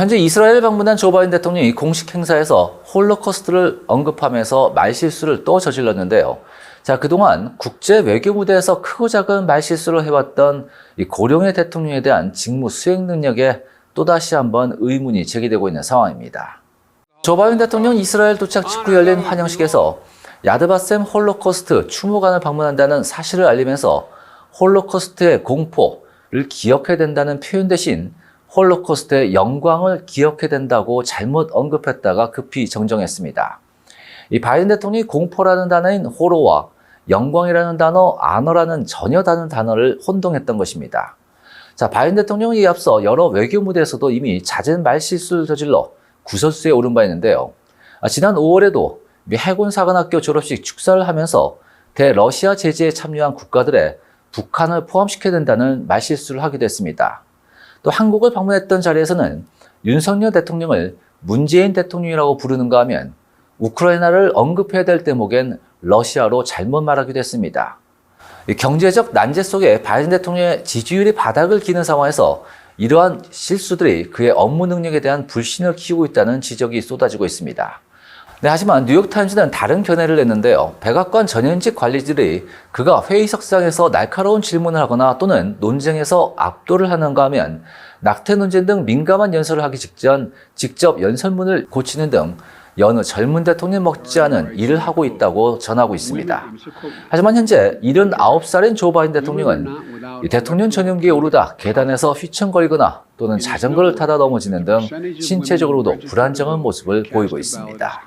현재 이스라엘 방문한 조 바이든 대통령이 공식 행사에서 홀로코스트를 언급하면서 말실수를 또 저질렀는데요. 자, 그동안 국제 외교 무대에서 크고 작은 말실수를 해왔던 이 고령의 대통령에 대한 직무 수행 능력에 또다시 한번 의문이 제기되고 있는 상황입니다. 조 바이든 대통령 이스라엘 도착 직후 열린 환영식에서 야드바셈 홀로코스트 추모관을 방문한다는 사실을 알리면서 홀로코스트의 공포를 기억해야 된다는 표현 대신 홀로코스트의 영광을 기억해야 된다고 잘못 언급했다가 급히 정정했습니다. 이 바이든 대통령이 공포라는 단어인 호로와 영광이라는 단어, 아너라는 전혀 다른 단어를 혼동했던 것입니다. 자, 바이든 대통령이 앞서 여러 외교 무대에서도 이미 잦은 말실수를 저질러 구설수에 오른 바 있는데요. 아, 지난 5월에도 미 해군 사관학교 졸업식 축사를 하면서 대러시아 제재에 참여한 국가들의 북한을 포함시켜야 된다는 말실수를 하기도 했습니다. 또 한국을 방문했던 자리에서는 윤석열 대통령을 문재인 대통령이라고 부르는가 하면 우크라이나를 언급해야 될 대목엔 러시아로 잘못 말하기도 했습니다. 이 경제적 난제 속에 바이든 대통령의 지지율이 바닥을 기는 상황에서 이러한 실수들이 그의 업무 능력에 대한 불신을 키우고 있다는 지적이 쏟아지고 있습니다. 네, 하지만 뉴욕타임즈는 다른 견해를 냈는데요. 백악관 전현직 관리들이 그가 회의석상에서 날카로운 질문을 하거나 또는 논쟁에서 압도를 하는가 하면 낙태 논쟁 등 민감한 연설을 하기 직전 직접 연설문을 고치는 등 여느 젊은 대통령 먹지 않은 일을 하고 있다고 전하고 있습니다. 하지만 현재 79살인 조 바이든 대통령은 이 대통령 전용기에 오르다 계단에서 휘청거리거나 또는 자전거를 타다 넘어지는 등 신체적으로도 불안정한 모습을 보이고 있습니다.